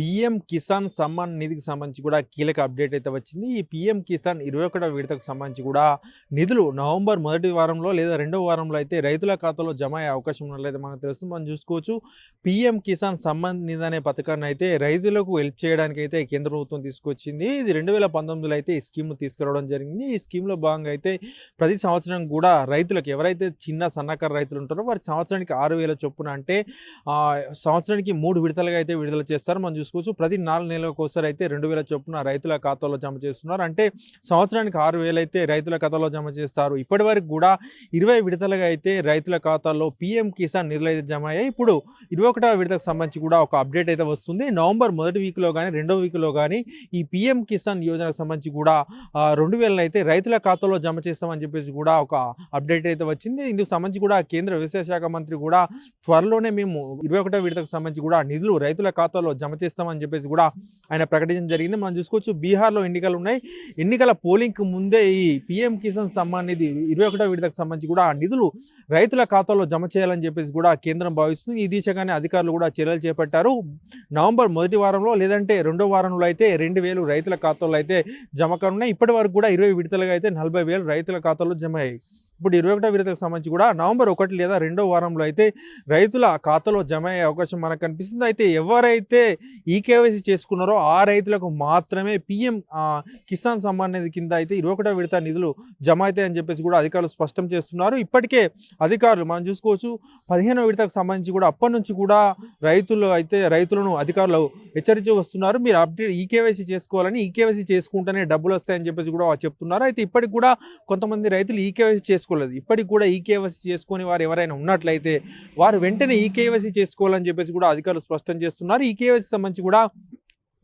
PM Kisan Samman నిధికి సంబంధించి కూడా కీలక అప్డేట్ అయితే వచ్చింది. ఈ పీఎం కిసాన్ ఇరవై ఒకటో విడతకు సంబంధించి కూడా నిధులు నవంబర్ మొదటి వారంలో లేదా రెండవ వారంలో అయితే రైతుల ఖాతాలో జమ అయ్యే అవకాశం ఉన్నట్లయితే మనకు తెలుస్తుంది. మనం చూసుకోవచ్చు పీఎం కిసాన్ సమ్మాన్ నిధి అనే పథకాన్ని అయితే రైతులకు హెల్ప్ చేయడానికి అయితే కేంద్ర ప్రభుత్వం తీసుకొచ్చింది. ఇది రెండు వేల పంతొమ్మిదిలో అయితే ఈ స్కీమ్ తీసుకురావడం జరిగింది. ఈ స్కీమ్లో భాగంగా అయితే ప్రతి సంవత్సరం కూడా రైతులకు ఎవరైతే చిన్న సన్నకారు రైతులు ఉంటారో వారికి సంవత్సరానికి ఆరు వేల చొప్పున అంటే సంవత్సరానికి మూడు విడతలుగా అయితే విడుదల చేస్తారు. మనం చేసుకోవచ్చు. ప్రతి నాలుగు నెలలకు ఒకసారి అయితే రెండు వేల చొప్పున రైతుల ఖాతాలో జమ చేస్తున్నారు. అంటే సంవత్సరానికి ఆరు వేలు అయితే రైతుల ఖాతాలో జమ చేస్తారు. ఇప్పటి వరకు కూడా ఇరవై విడతలుగా అయితే రైతుల ఖాతాలో పీఎం కిసాన్ నిధులు అయితే జమ అయ్యాయి. ఇప్పుడు ఇరవై ఒకటవ విడతకు సంబంధించి కూడా ఒక అప్డేట్ అయితే వస్తుంది. నవంబర్ మొదటి వీక్లో కానీ రెండవ వీక్లో కానీ ఈ పీఎం కిసాన్ యోజనకు సంబంధించి కూడా రెండు వేలను అయితే రైతుల ఖాతాలో జమ చేస్తామని చెప్పేసి కూడా ఒక అప్డేట్ అయితే వచ్చింది. ఇందుకు సంబంధించి కూడా కేంద్ర వ్యవసాయ శాఖ మంత్రి కూడా త్వరలోనే మేము ఇరవై ఒకటో విడతకు సంబంధించి కూడా నిధులు రైతుల ఖాతాలో జమ చేస్తామని చెప్పేసి కూడా ఆయన ప్రకటించడం జరిగింది. మనం చూసుకోవచ్చు బీహార్లో ఎన్నికలు ఉన్నాయి. ఎన్నికల పోలింగ్కి ముందే ఈ పీఎం కిసాన్ సమ్మాన్ నిధి ఇరవై ఒకటో విడతకు సంబంధించి కూడా ఆ నిధులు రైతుల ఖాతాలో జమ చేయాలని చెప్పేసి కూడా కేంద్రం భావిస్తుంది. ఈ దిశగానే అధికారులు కూడా చర్యలు చేపట్టారు. నవంబర్ మొదటి వారంలో లేదంటే రెండో వారంలో అయితే రెండు వేలు రైతుల ఖాతాలో అయితే జమ కానున్నాయి. ఇప్పటి వరకు కూడా ఇరవై విడతలుగా అయితే నలభై వేలు రైతుల ఖాతాలో జమ అయ్యాయి. ఇప్పుడు ఇరవై ఒకటో విడతకు సంబంధించి కూడా నవంబర్ ఒకటి లేదా రెండో వారంలో అయితే రైతుల ఖాతాలో జమ అయ్యే అవకాశం మనకు కనిపిస్తుంది. అయితే ఎవరైతే ఈ కేవైసీ చేసుకున్నారో ఆ రైతులకు మాత్రమే పిఎం కిసాన్ సమ్మాన్ నిధి కింద అయితే ఇరవై ఒకటో విడత నిధులు జమ అవుతాయని చెప్పేసి కూడా అధికారులు స్పష్టం చేస్తున్నారు. ఇప్పటికే అధికారులు మనం చూసుకోవచ్చు పదిహేనో విడతకు సంబంధించి కూడా అప్పటి నుంచి కూడా రైతులు అయితే రైతులను అధికారులు హెచ్చరించి వస్తున్నారు. మీరు అప్డేట్ ఈ కేవైసీ చేసుకోవాలని ఈ కేవైసీ చేసుకుంటేనే డబ్బులు వస్తాయని చెప్పేసి కూడా చెప్తున్నారు. అయితే ఇప్పటికి కూడా కొంతమంది రైతులు ఈ కేవైసీ చేసుకోలేదు. ఇప్పటికి కూడా ఈ కేవైసీ చేసుకుని వారు ఎవరైనా ఉన్నట్లయితే వారు వెంటనే ఈ కేవైసీ చేసుకోవాలని చెప్పేసి కూడా అధికారులు స్పష్టం చేస్తున్నారు. ఈ కేవైసీ సంబంధించి కూడా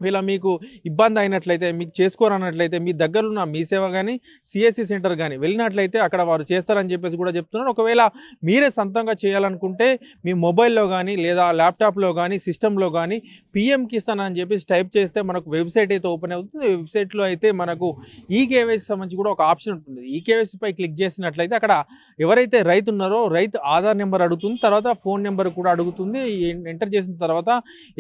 ఇలా మీకు ఇబ్బంది అయినట్లయితే మీకు చేసుకోరన్నట్లయితే మీ దగ్గరున్న మీ సేవ కానీ సిఎస్సి సెంటర్ కానీ వెళ్ళినట్లయితే అక్కడ వారు చేస్తారని చెప్పేసి కూడా చెప్తున్నారు. ఒకవేళ మీరే సొంతంగా చేయాలనుకుంటే మీ మొబైల్లో కానీ లేదా ల్యాప్టాప్లో కానీ సిస్టంలో కానీ పిఎం కిసాన్ అని చెప్పేసి టైప్ చేస్తే మనకు వెబ్సైట్ అయితే ఓపెన్ అవుతుంది. వెబ్సైట్లో అయితే మనకు ఈ కేవైసీ సంబంధించి కూడా ఒక ఆప్షన్ ఉంటుంది. ఈ కేవైసీపై క్లిక్ చేసినట్లయితే అక్కడ ఎవరైతే రైతు ఉన్నారో రైతు ఆధార్ నెంబర్ అడుగుతుంది. తర్వాత ఫోన్ నెంబర్ కూడా అడుగుతుంది. ఎంటర్ చేసిన తర్వాత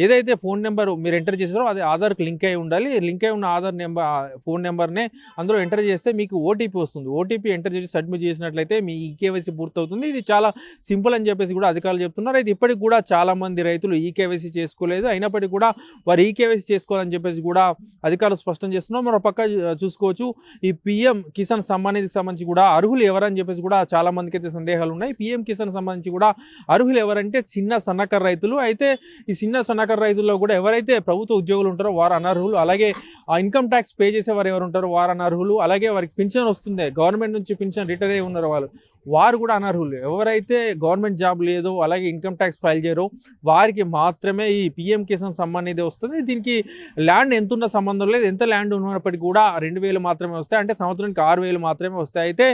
ఏదైతే ఫోన్ నెంబర్ మీరు ఎంటర్ చేసారో అది ఆధార్కి లింక్ అయి ఉండాలి. లింక్ అయి ఉన్న ఆధార్ నెంబర్ ఫోన్ నెంబర్నే అందులో ఎంటర్ చేస్తే మీకు ఓటీపీ వస్తుంది. ఓటీపీ ఎంటర్ చేసి సబ్మిట్ చేసినట్లయితే మీ ఈ కేవైసీ పూర్తవుతుంది. ఇది చాలా సింపుల్ అని చెప్పేసి కూడా అధికారులు చెప్తున్నారు. అయితే ఇప్పటికి కూడా చాలా మంది రైతులు ఈ కేవైసీ చేసుకోలేదు. అయినప్పటికీ కూడా వారు ఈ కేవైసీ చేసుకోవాలని చెప్పేసి కూడా అధికారులు స్పష్టం చేస్తున్నారు. మరో పక్క చూసుకోవచ్చు. ఈ పిఎం కిసాన్ సమ్మాన్ సంబంధించి కూడా అర్హులు ఎవరని చెప్పేసి కూడా చాలా మందికి అయితే సందేహాలు ఉన్నాయి. పిఎం కిసాన్ సంబంధించి కూడా అర్హులు ఎవరంటే చిన్న సన్నకారు రైతులు. అయితే ఈ చిన్న సన్నకారు రైతుల్లో కూడా ఎవరైతే ప్రభుత్వ ఉద్యోగులు ఉంటారో వారు అనర్హులు. అలాగే ఆ ఇన్కమ్ ట్యాక్స్ పే చేసే వారు ఎవరు ఉంటారో? వారు అనర్హులు. అలాగే వారికి పింఛన్ వస్తుంది. గవర్నమెంట్ నుంచి పింఛన్ రిటైర్ అయి ఉన్నారు వాళ్ళు. వారు కూడా అనర్హులు. ఎవరైతే గవర్నమెంట్ జాబ్ లేదో అలాగే ఇన్కమ్ ట్యాక్స్ ఫైల్ చేయరో వారికి మాత్రమే ఈ పిఎం కిసాన్ సమ్మాన్ అనేది వస్తుంది. దీనికి ల్యాండ్ ఎంత ఉన్న సంబంధం లేదు. ఎంత ల్యాండ్ ఉన్నప్పటికీ కూడా రెండు వేలు మాత్రమే వస్తాయి. అంటే సంవత్సరానికి ఆరు వేలు మాత్రమే వస్తాయి. అయితే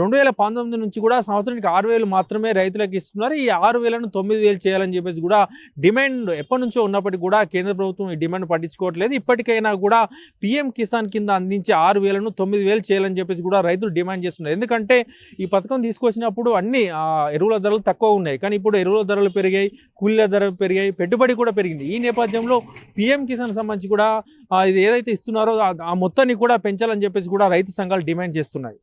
రెండు వేల పంతొమ్మిది నుంచి కూడా సంవత్సరానికి ఆరు వేలు మాత్రమే రైతులకు ఇస్తున్నారు. ఈ ఆరు వేలను తొమ్మిది వేలు చేయాలని చెప్పేసి కూడా డిమాండ్ ఎప్పటి నుంచో ఉన్నప్పటికీ కూడా కేంద్ర ప్రభుత్వం ఈ డిమాండ్ పట్టించుకోవట్లేదు. ఇప్పటికైనా కూడా పిఎం కిసాన్ కింద అందించే ఆరు వేలను తొమ్మిది వేలు చేయాలని చెప్పేసి కూడా రైతులు డిమాండ్ చేస్తున్నారు. ఎందుకంటే ఈ పథకం తీసుకొచ్చినప్పుడు అన్ని ఎరువుల ధరలు తక్కువ ఉన్నాయి. కానీ ఇప్పుడు ఎరువుల ధరలు పెరిగాయి కూలీల ధరలు పెరిగాయి పెట్టుబడి కూడా పెరిగింది. ఈ నేపథ్యంలో పిఎం కిసాన్ సంబంధించి కూడా ఇది ఏదైతే ఇస్తున్నారో ఆ మొత్తాన్ని కూడా పెంచాలని చెప్పేసి కూడా రైతు సంఘాలు డిమాండ్ చేస్తున్నాయి.